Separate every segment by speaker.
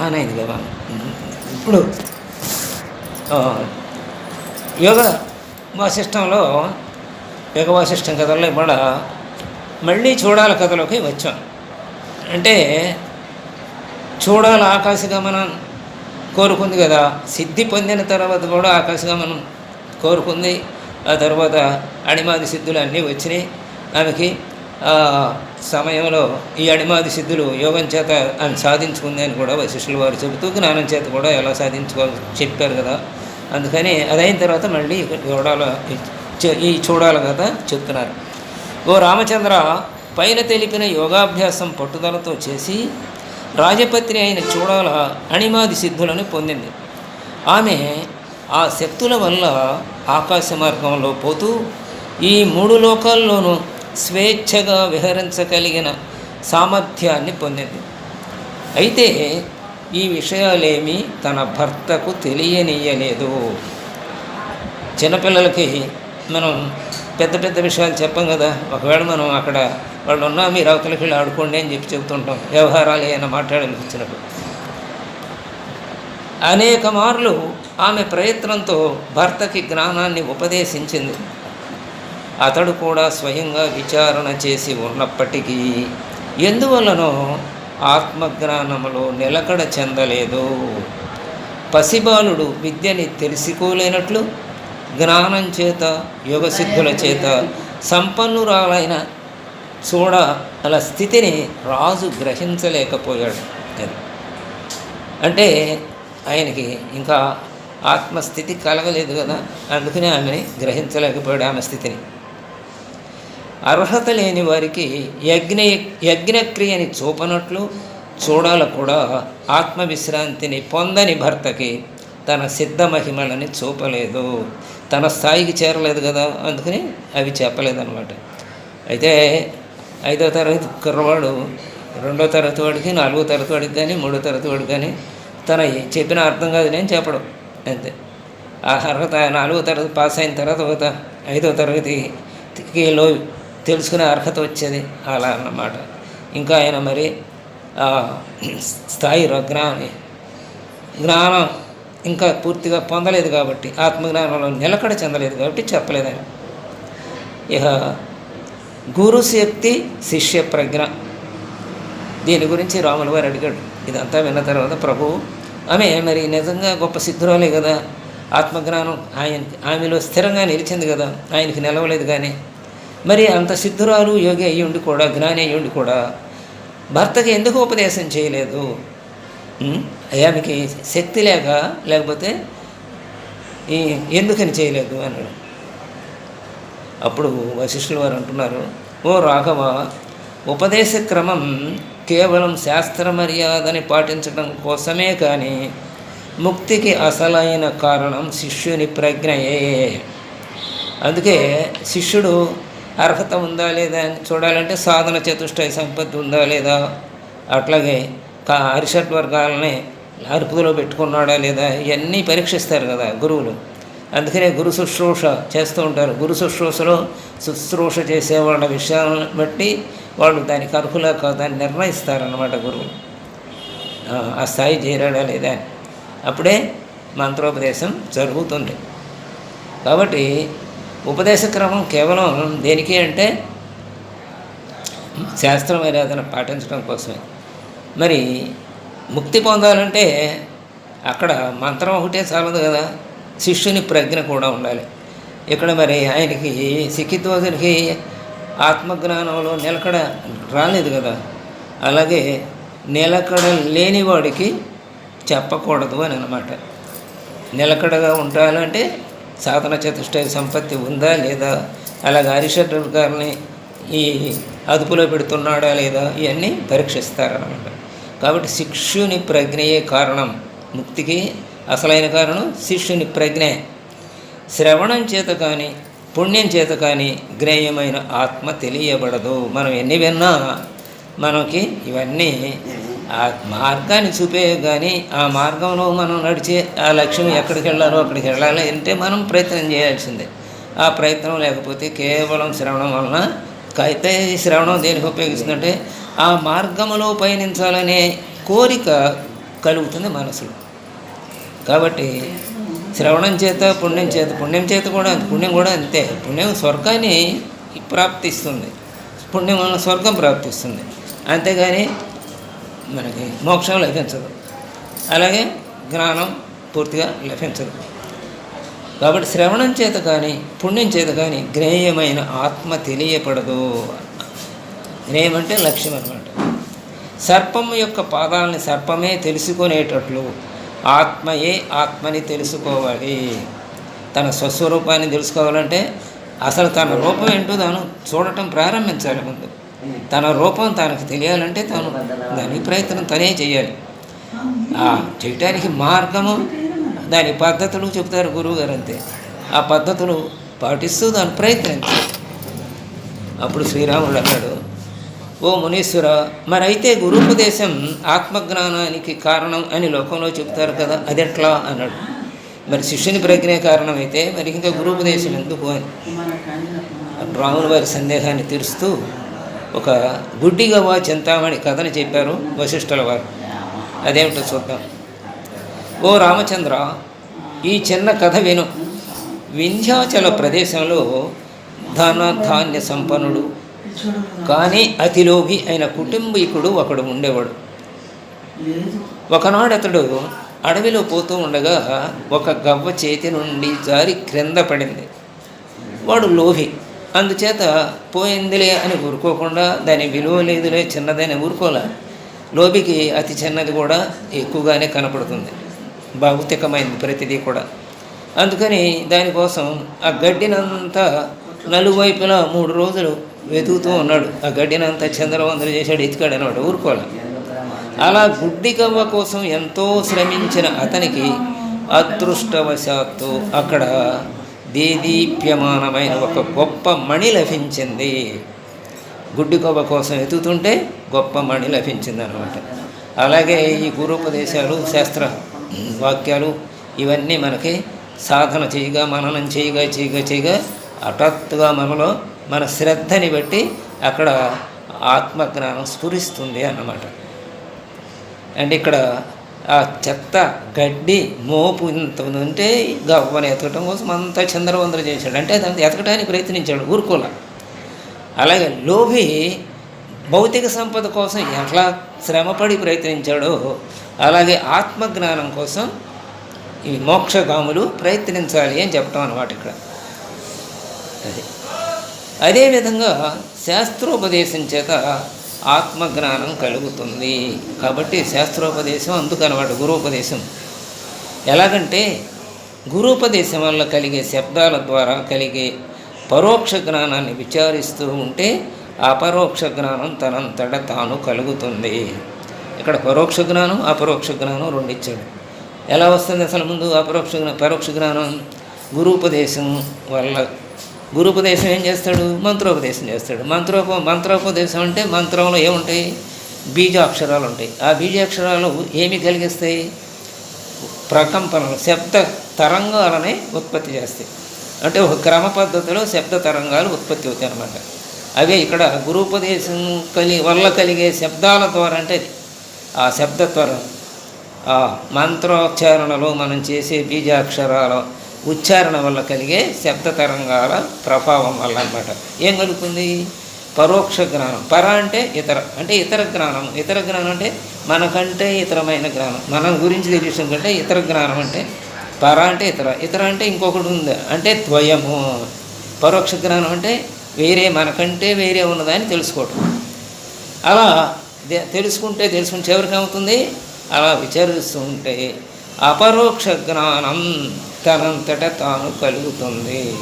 Speaker 1: On అయింది కదా. ఇప్పుడు యోగ వాసిష్టంలో యోగ వాసిష్టం కథల్లో ఇవాళ మళ్ళీ చూడాల కథలోకి వచ్చాం. అంటే చూడాలి ఆకాశగమనం కోరుకుంది కదా. సిద్ధి పొందిన తర్వాత కూడా ఆకాశగమనం కోరుకుంది. ఆ తర్వాత అణిమాది సిద్ధులు అన్నీ వచ్చినాయి. ఆమెకి సమయంలో ఈ అణిమాది సిద్ధులు యోగం చేత ఆమె సాధించుకుంది అని కూడా వశిష్ఠుల వారు చెబుతూ జ్ఞానం చేత కూడా ఎలా సాధించుకోవాలి చెప్పారు కదా. అందుకని అదైన తర్వాత మళ్ళీ చూడాల ఈ చూడాల కదా చెప్తున్నారు. ఓ రామచంద్ర పైన తెలిపిన యోగాభ్యాసం పట్టుదలతో చేసి రాజపత్ని అయిన చూడాల అణిమాది సిద్ధులను పొందింది. ఆమె ఆ శక్తుల వల్ల ఆకాశ మార్గంలో పోతూ ఈ మూడు లోకాల్లోనూ స్వేచ్ఛగా విహరించగలిగిన సామర్థ్యాన్ని పొందింది. అయితే ఈ విషయాలేమీ తన భర్తకు తెలియనీయలేదు. చిన్నపిల్లలకి మనం పెద్ద పెద్ద విషయాలు చెప్పం కదా. ఒకవేళ మనం అక్కడ వాళ్ళు ఉన్నా మీరు అవతలకి వెళ్ళి ఆడుకోండి అని చెప్పి చెబుతుంటాం. వ్యవహారాలు ఏమైనా మాట్లాడాలి వచ్చినప్పుడు అనేక మార్లు ఆమె ప్రయత్నంతో భర్తకి జ్ఞానాన్ని ఉపదేశించింది. అతడు కూడా స్వయంగా విచారణ చేసి ఉన్నప్పటికీ ఎందువలనో ఆత్మజ్ఞానములో నిలకడ చెందలేదు. పసిబాలుడు విద్యని తెలుసుకోలేనట్లు జ్ఞానం చేత యోగసిద్ధుల చేత సంపన్నురాలైన చూడ అలా స్థితిని రాజు గ్రహించలేకపోయాడు. అది అంటే ఆయనకి ఇంకా ఆత్మస్థితి కలగలేదు కదా అందుకని ఆమెని గ్రహించలేకపోయాడు ఆమె స్థితిని. అర్హత లేని వారికి యజ్ఞ యజ్ఞక్రియని చూపనట్లు చూడాల కూడా ఆత్మవిశ్రాంతిని పొందని భర్తకి తన సిద్ధ మహిమలని చూపలేదు. తన స్థాయికి చేరలేదు కదా అందుకని అవి చెప్పలేదన్నమాట. అయితే ఐదో తరగతి కుర్రవాడు రెండో తరగతి వాడికి నాలుగో తరగతి వాడికి కానీ మూడో తరగతి వాడికి కానీ తన చెప్పిన అర్థం కాదు నేను చెప్పడం. అంతే. ఆ అర్హత నాలుగో తరగతి పాస్ అయిన తర్వాత ఒక ఐదో తరగతిలో తెలుసుకునే అర్హత వచ్చేది అలా అన్నమాట. ఇంకా ఆయన మరి స్థాయి జ్ఞానం జ్ఞానం ఇంకా పూర్తిగా పొందలేదు కాబట్టి ఆత్మజ్ఞానంలో నిలకడ చెందలేదు కాబట్టి చెప్పలేదని ఇక గురు శక్తి శిష్య ప్రజ్ఞ. దీని గురించి రాములు వారు అడిగాడు. ఇదంతా విన్న తర్వాత ప్రభువు ఆమె మరి నిజంగా గొప్ప సిద్ధురాలే కదా. ఆత్మజ్ఞానం ఆయన ఆమెలో స్థిరంగా నిలిచింది కదా. ఆయనకి నిలవలేదు కానీ మరి అంత సిద్ధురాలు యోగి అయ్యి ఉండి కూడా జ్ఞాని అయ్యి ఉండి కూడా భర్తకి ఎందుకు ఉపదేశం చేయలేదు? ఆమెకి శక్తి లేక లేకపోతే ఈ ఎందుకని చేయలేదు అన్నాడు. అప్పుడు వశిష్ఠుల వారు అంటున్నారు ఓ రాఘవ ఉపదేశ క్రమం కేవలం శాస్త్ర మర్యాదని పాటించడం కోసమే కానీ ముక్తికి అసలైన కారణం శిష్యుని ప్రజ్ఞయే. అందుకే శిష్యుడు అర్హత ఉందా లేదా అని చూడాలంటే సాధన చతుష్టయ సంపత్తి ఉందా లేదా? అట్లాగే కా అరిషట్ వర్గాలని అరుపులో పెట్టుకున్నాడా లేదా? ఇవన్నీ పరీక్షిస్తారు కదా గురువులు. అందుకనే గురు శుశ్రూష చేస్తూ ఉంటారు. గురు శుశ్రూషలో శుశ్రూష చేసే వాళ్ళ విషయాలను బట్టి వాళ్ళు దానికి అర్హులా కాదా అని నిర్ణయిస్తారన్నమాట గురువులు. ఆ, ఆ స్థాయి చేరాడా లేదా? అని అప్పుడే మంత్రోపదేశం జరుగుతుంది. కాబట్టి ఉపదేశ క్రమం కేవలం దేనికి అంటే శాస్త్ర మర్యాదను పాటించడం కోసమే. మరి ముక్తి పొందాలంటే అక్కడ మంత్రం ఒకటే చాలదు కదా. శిష్యుని ప్రజ్ఞ కూడా ఉండాలి. ఇక్కడ మరి ఆయనకి సిక్కిత్వాదునికి ఆత్మజ్ఞానంలో నిలకడ రాలేదు కదా. అలాగే నిలకడ లేనివాడికి చెప్పకూడదు అని అనమాట నిలకడగా ఉండాలంటే సాధన చతుష్టయ సంపత్తి ఉందా లేదా? అలాగే హరిషడ్ గారిని ఈ అదుపులో పెడుతున్నాడా లేదా? ఇవన్నీ పరీక్షిస్తారనమాట కాబట్టి శిష్యుని ప్రజ్ఞయే కారణం. ముక్తికి అసలైన కారణం శిష్యుని ప్రజ్ఞే. శ్రవణం చేత కానీ పుణ్యం చేత కానీ జ్ఞేయమైన ఆత్మ తెలియబడదు. మనం ఎన్ని విన్నా మనకి ఇవన్నీ ఆ మార్గాన్ని చూపే కానీ ఆ మార్గంలో మనం నడిచే ఆ లక్ష్యం ఎక్కడికి వెళ్ళాలో అక్కడికి వెళ్ళాలి అంటే మనం ప్రయత్నం చేయాల్సిందే. ఆ ప్రయత్నం లేకపోతే కేవలం శ్రవణం వలన అయితే శ్రవణం దేనికి ఉపయోగిస్తుందంటే ఆ మార్గములో పయనించాలనే కోరిక కలుగుతుంది మనసులో. కాబట్టి శ్రవణం చేత పుణ్యం చేత పుణ్యం చేత కూడా అంతే. పుణ్యం కూడా అంతే. పుణ్యం స్వర్గాన్ని ప్రాప్తిస్తుంది. పుణ్యం వల్ల స్వర్గం ప్రాప్తిస్తుంది. అంతేగాని మనకి మోక్షం లభించదు. అలాగే జ్ఞానం పూర్తిగా లభించదు. కాబట్టి శ్రవణం చేత కానీ పుణ్యం చేత కానీ గ్రేయమైన ఆత్మ తెలియపడదు. గ్రేయం అంటే లక్ష్యం అనమాట సర్పం యొక్క పాదాలని సర్పమే తెలుసుకునేటట్లు ఆత్మయే ఆత్మని తెలుసుకోవాలి. తన స్వస్వరూపాన్ని తెలుసుకోవాలంటే అసలు తన రూపం ఏంటో తాను చూడటం ప్రారంభించాలి ముందు. తన రూపం తనకు తెలియాలంటే తాను దాని ప్రయత్నం తనే చేయాలి ఆ చేయటానికి మార్గము దాని పద్ధతులు చెప్తారు గురువుగారు అంతే. ఆ పద్ధతులు పాటిస్తూ దాని ప్రయత్నించాలి అప్పుడు శ్రీరాముడు అన్నాడు ఓ మునీశ్వర మరైతే గురుపదేశం ఆత్మజ్ఞానానికి కారణం అని లోకంలో చెబుతారు కదా అది ఎట్లా? అన్నాడు. మరి శిష్యుని ప్రజ్ఞే కారణమైతే మరి ఇంకా గురుపదేశం ఎందుకు? అని. రాముల వారి సందేహాన్ని తీరుస్తూ ఒక గుడ్డిగవ్వ చింతామణి కథను చెప్పారు వశిష్ఠుల వారు. అదేమిటో చూద్దాం. ఓ రామచంద్ర ఈ చిన్న కథ విను. వింధ్యాచల ప్రదేశంలో ధన ధాన్య సంపన్నుడు కానీ అతిలోభి అయిన కుటుంబీకుడు ఒకడు ఉండేవాడు. ఒకనాడు అతడు అడవిలో పోతూ ఉండగా ఒక గవ్వ చేతి నుండి జారి క్రింద పడింది. వాడు లోభి. అందుచేత పోయిందిలే అని ఊరుకోకుండా దాని విలువ లేదులే చిన్నదని ఊరుకోలే. లోబికి అతి చిన్నది కూడా ఎక్కువగానే కనపడుతుంది. భౌతికమైంది ప్రతిదీ కూడా. అందుకని దానికోసం ఆ గడ్డినంతా నలువైపులా మూడు రోజులు వెతుకుతూ ఉన్నాడు. ఆ గడ్డినంతా చంద్రవందరు చేశాడు ఎతికాడు అనమాట ఊరుకోలే. అలా గుడ్డి కవ్వ కోసం ఎంతో శ్రమించిన అతనికి అదృష్టవశాత్తు అక్కడ దేదీప్యమానమైన ఒక గొప్ప మణి లభించింది. గుడ్డి కోసం ఎతుకుతుంటే గొప్ప మణి లభించింది అనమాట అలాగే ఈ గురుపదేశాలు శాస్త్ర వాక్యాలు ఇవన్నీ మనకి సాధన చేయగా మననం చేయగా చేయగా చేయగా హఠాత్తుగా మనలో మన శ్రద్ధని బట్టి అక్కడ ఆత్మజ్ఞానం స్ఫురిస్తుంది అన్నమాట. అండ్ ఇక్కడ ఆ చెత్త గడ్డి మోపు ఇంత ఉంటే గవ్వని ఎతకటం కోసం అంతా చంద్రవందర చేశాడు. అంటే దాన్ని ఎతకటానికి ప్రయత్నించాడు ఊరుకోల అలాగే లోభి భౌతిక సంపద కోసం ఎట్లా శ్రమపడి ప్రయత్నించాడో అలాగే ఆత్మజ్ఞానం కోసం ఈ మోక్షగాములు ప్రయత్నించాలి అని చెప్పటం అనమాట ఇక్కడ. అది. అదేవిధంగా శాస్త్రోపదేశం చేత ఆత్మజ్ఞానం కలుగుతుంది. కాబట్టి శాస్త్రోపదేశం అందుకనమాట గురుపదేశం ఎలాగంటే గురుపదేశం వల్ల కలిగే శబ్దాల ద్వారా కలిగే పరోక్ష జ్ఞానాన్ని విచారిస్తూ ఉంటే అపరోక్ష జ్ఞానం తనంతట తాను కలుగుతుంది. ఇక్కడ పరోక్ష జ్ఞానం అపరోక్ష జ్ఞానం రెండు ఇచ్చాడు ఎలా వస్తుంది అసలు ముందు అపరోక్ష జ్ఞానం పరోక్ష జ్ఞానం? గురుపదేశం వల్ల గురుపదేశం ఏం చేస్తాడు? మంత్రోపదేశం చేస్తాడు. మంత్రోప మంత్రోపదేశం అంటే మంత్రంలో ఏముంటాయి? బీజాక్షరాలు ఉంటాయి ఆ బీజాక్షరాలు ఏమి కలిగిస్తాయి? ప్రకంపనలు శబ్ద తరంగాలనే ఉత్పత్తి చేస్తాయి. అంటే ఒక క్రమ పద్ధతిలో శబ్ద తరంగాలు ఉత్పత్తి అవుతాయి అన్నమాట అవే ఇక్కడ గురుపదేశం కలి వల్ల కలిగే శబ్దాల ద్వారా అంటే ఆ శబ్ద త్వరం ఆ మంత్రోచ్చారణలో మనం చేసే బీజాక్షరాల ఉచ్చారణ వల్ల కలిగే శబ్ద తరంగాల ప్రభావం వల్ల అనమాట ఏం కలుగుతుంది? పరోక్ష జ్ఞానం. పర అంటే ఇతర అంటే ఇతర జ్ఞానం. ఇతర జ్ఞానం అంటే మనకంటే ఇతరమైన జ్ఞానం. మన గురించి తెలియడం కంటే ఇతర జ్ఞానం అంటే పర అంటే ఇతర. ఇతర అంటే ఇంకొకటి ఉంది. అంటే ద్వయము పరోక్ష జ్ఞానం అంటే వేరే మనకంటే వేరే ఉన్నదని తెలుసుకోవటం. అలా దే- తెలుసుకుంటే ఎవరికి చివరికి అలా విచారిస్తుంటే అపరోక్ష జ్ఞానం తనంతట తాను కలుగుతుంది.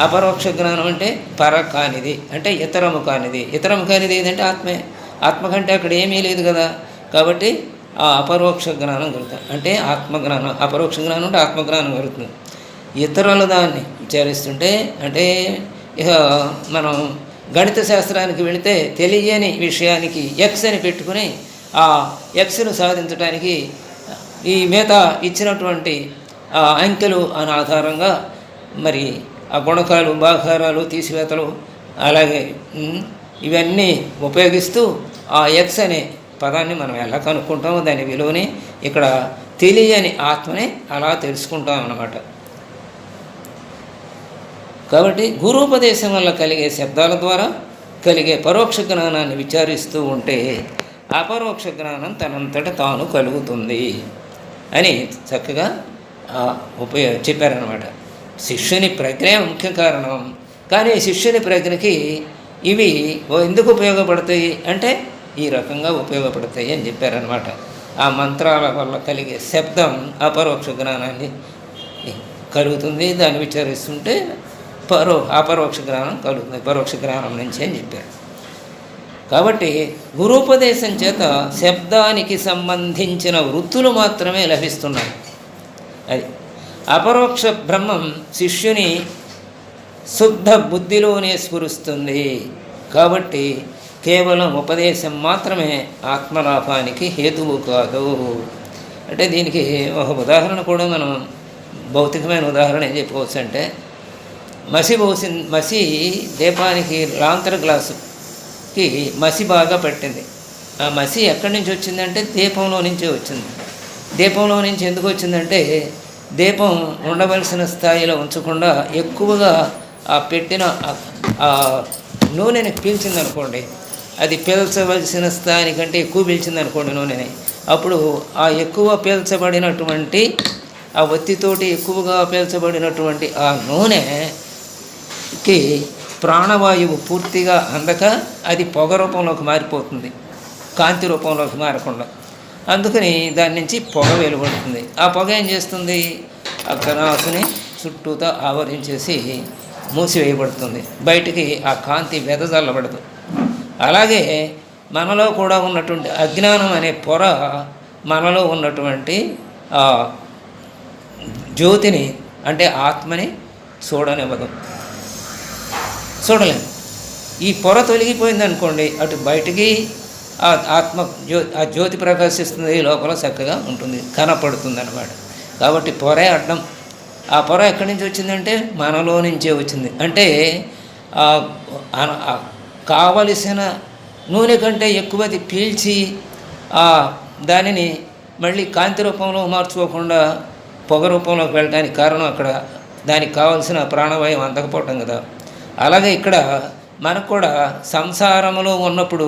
Speaker 1: అపరోక్ష జ్ఞానం అంటే పర కానిది అంటే ఇతరము కానిది ఇతరము కానిది ఏదంటే ఆత్మే. ఆత్మ కంటే అక్కడ ఏమీ లేదు కదా. కాబట్టి ఆ అపరోక్ష జ్ఞానం కలుగుతుంది. అంటే ఆత్మజ్ఞానం అపరోక్ష జ్ఞానం అంటే ఆత్మజ్ఞానం కలుగుతుంది. ఇతరుల దాన్ని విచారిస్తుంటే అంటే ఇక మనం గణిత శాస్త్రానికి వెళితే తెలియని విషయానికి ఎక్స్ అని పెట్టుకుని ఆ ఎక్స్ను సాధించడానికి ఈ మిగతా ఇచ్చినటువంటి ఆ అంకెలు అని ఆధారంగా మరి ఆ గుణకాలు బాకారాలు తీసివేతలు అలాగే ఇవన్నీ ఉపయోగిస్తూ ఆ ఎక్స్ అనే పదాన్ని మనం ఎలా కనుక్కుంటామో దాని విలువని ఇక్కడ తెలియని ఆత్మని అలా తెలుసుకుంటాం అన్నమాట. కాబట్టి గురూపదేశం వల్ల కలిగే శబ్దాల ద్వారా కలిగే పరోక్ష జ్ఞానాన్ని విచారిస్తూ ఉంటే అపరోక్ష జ్ఞానం తనంతట తాను కలుగుతుంది అని చక్కగా ఆ, ఉపయోగ చెప్పారనమాట శిష్యుని ప్రజ్ఞ ముఖ్య కారణం. కానీ శిష్యుని ప్రజ్ఞకి ఇవి ఎందుకు ఉపయోగపడతాయి అంటే ఈ రకంగా ఉపయోగపడతాయి అని చెప్పారనమాట ఆ మంత్రాల వల్ల కలిగే శబ్దం అపరోక్ష జ్ఞానాన్ని కలుగుతుంది. దాన్ని విచారిస్తుంటే పరో అపరోక్ష జ్ఞానం కలుగుతుంది. పరోక్ష జ్ఞానం నుంచి అని చెప్పారు. కాబట్టి గురూపదేశం చేత శబ్దానికి సంబంధించిన వృత్తులు మాత్రమే లభిస్తున్నాయి. అపరోక్ష బ్రహ్మం శిష్యుని శుద్ధ బుద్ధిలోనే స్ఫురుస్తుంది. కాబట్టి కేవలం ఉపదేశం మాత్రమే ఆత్మలాభానికి హేతువు కాదు. అంటే దీనికి ఒక ఉదాహరణ కూడా మనం భౌతికమైన ఉదాహరణ ఏం చెప్పుకోవచ్చు అంటే మసి పోసి మసి దీపానికి లాంతర గ్లాసుకి మసి బాగా పట్టింది. ఆ మసి ఎక్కడి నుంచి వచ్చిందంటే దీపంలో నుంచే వచ్చింది. దీపంలో నుంచి ఎందుకు వచ్చిందంటే దీపం ఉండవలసిన స్థాయిలో ఉంచకుండా ఎక్కువగా ఆ పెట్టిన నూనెని పీల్చింది అనుకోండి అది పీల్చవలసిన స్థాయికంటే ఎక్కువ పీల్చింది అనుకోండి నూనెని అప్పుడు ఆ ఎక్కువ పీల్చబడినటువంటి ఆ ఒత్తితోటి ఎక్కువగా పీల్చబడినటువంటి ఆ నూనెకి ప్రాణవాయువు పూర్తిగా అందక అది పొగ రూపంలోకి మారిపోతుంది కాంతి రూపంలోకి మారకుండా. అందుకని దాని నుంచి పొగ వెలువడుతుంది. ఆ పొగ ఏం చేస్తుంది? ఆ కణాసుని చుట్టూతో ఆవరించేసి మూసివేయబడుతుంది. బయటికి ఆ కాంతి వెదజల్లబడదు. అలాగే మనలో కూడా ఉన్నటువంటి అజ్ఞానం అనే పొర మనలో ఉన్నటువంటి ఆ జ్యోతిని అంటే ఆత్మని చూడనివ్వదు. చూడలేము ఈ పొర తొలగిపోయింది అనుకోండి అటు బయటికి ఆ ఆత్మ జ్యో ఆ జ్యోతి ప్రకాశిస్తుంది లోపల చక్కగా ఉంటుంది కనపడుతుంది అనమాట కాబట్టి పొర అడ్డం ఆ పొర ఎక్కడి నుంచి వచ్చిందంటే మనలో నుంచే వచ్చింది. అంటే కావలసిన నూనె కంటే ఎక్కువది పీల్చి ఆ దానిని మళ్ళీ కాంతి రూపంలో మార్చుకోకుండా పొగ రూపంలోకి వెళ్ళడానికి కారణం అక్కడ దానికి కావలసిన ప్రాణవాయువు అందకపోవటం కదా. అలాగే ఇక్కడ మనకు కూడా సంసారంలో ఉన్నప్పుడు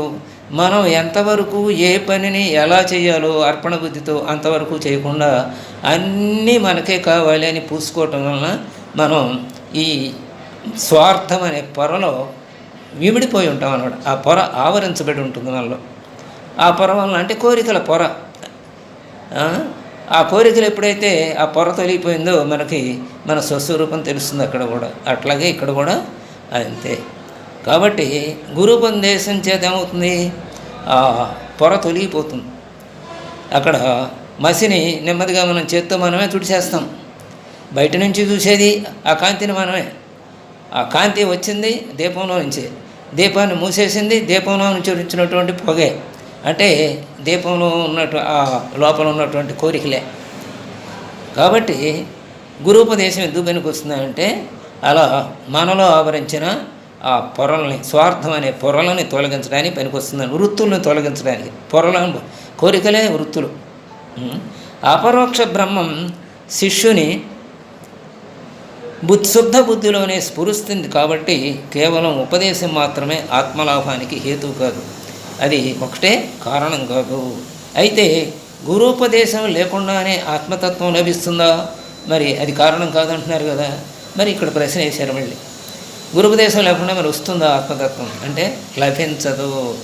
Speaker 1: మనం ఎంతవరకు ఏ పనిని ఎలా చేయాలో అర్పణ బుద్ధితో అంతవరకు చేయకుండా అన్నీ మనకే కావాలి అని పూసుకోవటం వలన మనం ఈ స్వార్థం అనే పొరలో విమిడిపోయి ఉంటాం అన్నమాట. ఆ పొర ఆవరించబడి ఉంటుంది మనలో. ఆ పొర వలన అంటే కోరికల పొర. ఆ? కోరికలు ఎప్పుడైతే ఆ పొర తొలగిపోయిందో మనకి మన స్వస్వరూపం తెలుస్తుంది అక్కడ కూడా. అట్లాగే ఇక్కడ కూడా అంతే. కాబట్టి గురుపందేశం చేత ఏమవుతుంది? పొర తొలగిపోతుంది. అక్కడ మసిని నెమ్మదిగా మనం చేత్తో మనమే తుడిచేస్తాం బయట నుంచి చూసేది ఆ కాంతిని మనమే. ఆ కాంతి వచ్చింది దీపంలో నుంచి. దీపాన్ని మూసేసింది దీపంలో నుంచి వచ్చినటువంటి పొగే. అంటే దీపంలో ఉన్నట్టు ఆ లోపల ఉన్నటువంటి కోరికలే. కాబట్టి గురూపదేశం ఎందుకు పనికొస్తుందంటే అలా మనలో ఆవరించిన ఆ పొరల్ని స్వార్థం అనే పొరలని తొలగించడానికి పనికొస్తుందని వృత్తుల్ని తొలగించడానికి. పొరలను కోరికలే వృత్తులు. అపరోక్ష బ్రహ్మం శిష్యుని బుద్ధి శుద్ధ బుద్ధిలోనే స్ఫురిస్తుంది కాబట్టి కేవలం ఉపదేశం మాత్రమే ఆత్మలాభానికి హేతు కాదు. అది ఒకటే కారణం కాదు. అయితే గురూపదేశం లేకుండానే ఆత్మతత్వం లభిస్తుందా? మరి అది కారణం కాదంటున్నారు కదా. మరి ఇక్కడ ప్రశ్న వేశారు మళ్ళీ. గురుపదేశం లేకుండా మరి వస్తుందా ఆత్మతత్వం. అంటే లభించదు.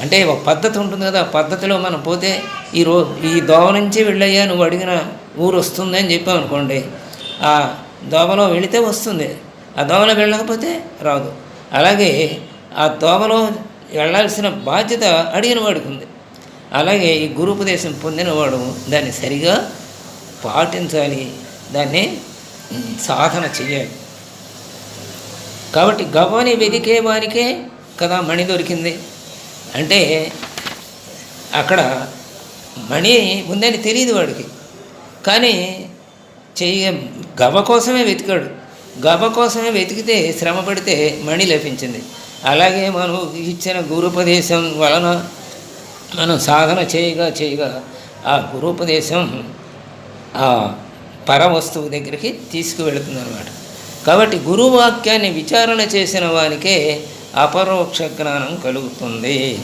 Speaker 1: అంటే ఒక పద్ధతి ఉంటుంది కదా ఆ పద్ధతిలో మనం పోతే ఈ రో ఈ దోవ నుంచి వెళ్ళయ్యా నువ్వు అడిగిన ఊరు వస్తుంది అని చెప్పాం అనుకోండి ఆ దోవలో వెళితే వస్తుంది. ఆ దోవలో వెళ్ళకపోతే రాదు. అలాగే ఆ దోవలో వెళ్ళాల్సిన బాధ్యత అడిగిన వాడికి ఉంది. అలాగే ఈ గురుపదేశం పొందినవాడు దాన్ని సరిగా పాటించాలి. దాన్ని సాధన చేయాలి కాబట్టి గవ్వని వెదికే వానికే కదా మణి దొరికింది. అంటే అక్కడ మణి ఉందని తెలియదు వాడికి. కానీ చెయ్య గవ్వ కోసమే వెతికాడు. గవ్వ కోసమే వెతికితే శ్రమ పడితే మణి లభించింది. అలాగే మనం ఇచ్చిన గురుపదేశం వలన మనం సాధన చేయగా చేయగా ఆ గురుపదేశం ఆ పరవస్తువు దగ్గరికి తీసుకువెళుతుంది అనమాట కాబట్టి గురువాక్యాన్ని విచారణ చేసిన వానికే అపరోక్ష జ్ఞానం కలుగుతుంది.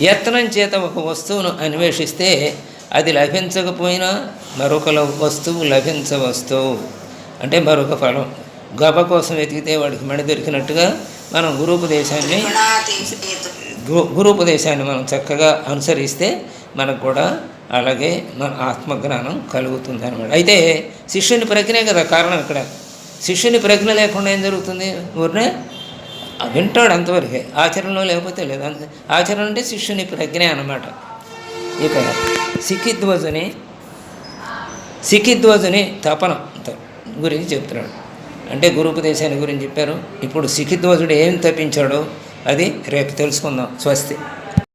Speaker 1: యత్నం చేత ఒక వస్తువును అన్వేషిస్తే అది లభించకపోయినా మరొక వస్తువు లభించవస్తువు అంటే మరొక ఫలం. గబ కోసం వెతికితే వాడికి మణి దొరికినట్టుగా మనం గురూపదేశాన్ని
Speaker 2: గుణాతీత
Speaker 1: గు గురూపదేశాన్ని మనం చక్కగా అనుసరిస్తే మనకు కూడా అలాగే మన ఆత్మజ్ఞానం కలుగుతుంది అనమాట అయితే శిష్యుని ప్రక్రియ కదా కారణం ఇక్కడ. శిష్యుని ప్రజ్ఞ లేకుండా ఏం జరుగుతుంది? ఊరినే వింటాడు అంతవరకే. ఆచరణలో లేకపోతే లేదు. అంత. ఆచరణ అంటే శిష్యుని ప్రజ్ఞ అన్నమాట. ఇక సిక్కిధ్వజుని సిక్కిధ్వజుని తపన గురించి చెప్తున్నాడు. అంటే గురుపదేశాన్ని గురించి చెప్పారు. ఇప్పుడు సిక్కిధ్వజుడు ఏం తప్పించాడో అది రేపు తెలుసుకుందాం. స్వస్తి.